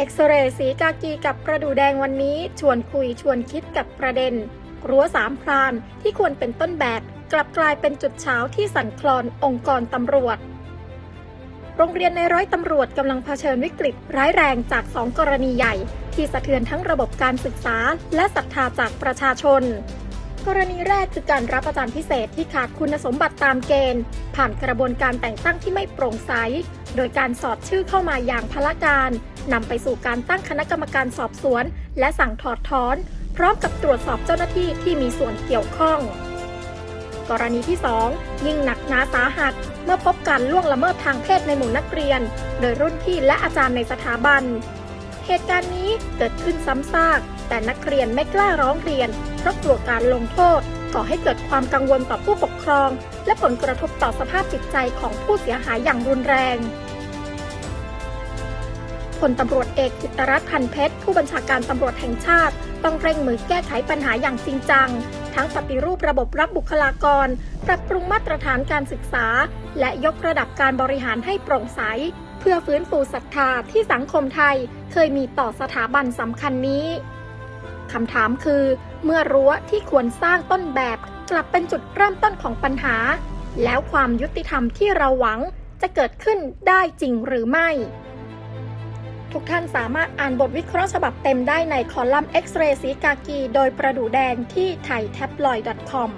เอ็กซเรย์สีกากีกับประดูแดงวันนี้ ชวนคุยชวนคิดกับประเด็น รั้วสามพรานที่ควรเป็นต้นแบบ กลับกลายเป็นจุดเช้าที่สั่นคลอนองค์กรตำรวจ โรงเรียนในร้อยตำรวจกำลังเผชิญวิกฤตร้ายแรงจากสองกรณีใหญ่ ที่สะเทือนทั้งระบบการศึกษาและศรัทธาจากประชาชน กรณีแรกคือการรับอาจารย์พิเศษที่ขาดคุณสมบัติตามเกณฑ์ ผ่านกระบวนการแต่งตั้งที่ไม่โปร่งใส โดยการสอดชื่อเข้ามาอย่างพละการนำไปสู่การตั้งคณะกรรมการสอบสวน และสั่งถอดถอน พร้อมกับตรวจสอบเจ้าหน้าที่ที่มีส่วนเกี่ยวข้อง กรณีที่ 2 ยิ่งหนักหนาสาหัส เมื่อพบการล่วงละเมิดทางเพศในหมู่นักเรียน โดยรุ่นพี่และอาจารย์ในสถาบัน เหตุการณ์นี้เกิดขึ้นซ้ำซาก แต่นักเรียนไม่กล้าร้องเรียน เพราะกลัวการลงโทษก่อให้เกิดความกังวลต่อผู้ปกครอง และผลกระทบต่อสภาพจิตใจของผู้เสียหายอย่างรุนแรงพลตำรวจเอกจิตรรัตน์พันเพชร ผู้บัญชาการตำรวจแห่งชาติ ต้องเร่งมือแก้ไขปัญหาอย่างจริงจัง ทั้งปฏิรูประบบรับบุคลากร ปรับปรุงมาตรฐานการศึกษา และยกระดับการบริหารให้โปร่งใส เพื่อฟื้นฟูศรัทธาที่สังคมไทย เคยมีต่อสถาบันสำคัญนี้ คำถามคือ เมื่อรั้วที่ควรสร้างต้นแบบกลับเป็นจุดเริ่มต้นของปัญหา แล้วความยุติธรรมที่เราหวังจะเกิดขึ้นได้จริงหรือไม่ ทุกท่านสามารถอ่านบทวิเคราะห์ฉบับเต็มได้ในคอลัมน์เรย์สีกากี โดยประดูแดงที่ไทยแท็บลอยด์ .com